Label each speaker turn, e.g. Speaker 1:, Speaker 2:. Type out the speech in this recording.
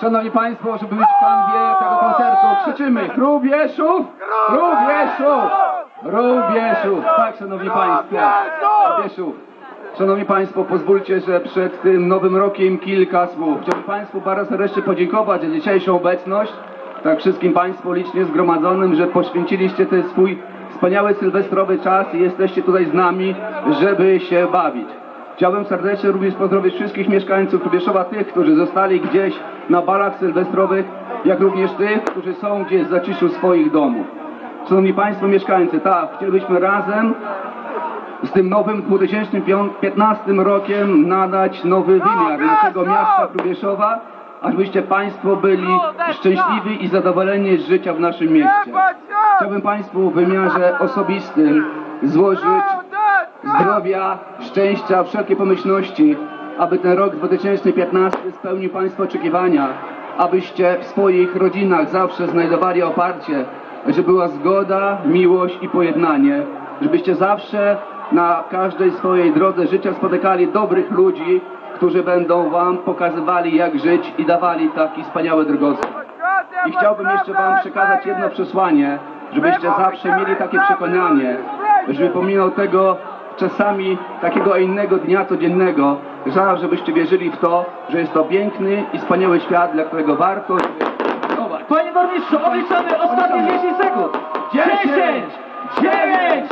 Speaker 1: szanowni państwo, żeby być w kanwie tego koncertu, krzyczymy Hrubieszów! Hrubieszów! Hrubieszów! Tak, szanowni państwo, Hrubieszów. Szanowni Państwo, pozwólcie, że przed tym nowym rokiem kilka słów. Chciałbym Państwu bardzo serdecznie podziękować za dzisiejszą obecność, tak wszystkim Państwu licznie zgromadzonym, że poświęciliście ten swój wspaniały sylwestrowy czas i jesteście tutaj z nami, żeby się bawić. Chciałbym serdecznie również pozdrowić wszystkich mieszkańców Hrubieszowa, tych, którzy zostali gdzieś na balach sylwestrowych, jak również tych, którzy są gdzieś w zaciszu swoich domów. Szanowni Państwo mieszkańcy, tak, chcielibyśmy razem z tym nowym 2015 rokiem nadać nowy wymiar naszego miasta Hrubieszowa, ażebyście Państwo byli szczęśliwi i zadowoleni z życia w naszym mieście. Chciałbym Państwu w wymiarze osobistym złożyć zdrowia, szczęścia, wszelkie pomyślności, aby ten rok 2015 spełnił Państwa oczekiwania, abyście w swoich rodzinach zawsze znajdowali oparcie, żeby była zgoda, miłość i pojednanie, żebyście zawsze na każdej swojej drodze życia spotykali dobrych ludzi, którzy będą Wam pokazywali jak żyć i dawali taki wspaniały drogowskaz. I chciałbym jeszcze Wam przekazać jedno przesłanie, żebyście zawsze mieli takie przekonanie, żeby pomimo tego czasami takiego innego dnia codziennego, że żebyście wierzyli w to, że jest to piękny i wspaniały świat, dla którego warto.
Speaker 2: Panie burmistrzu, odliczamy ostatnie 10 sekund. 10, 9,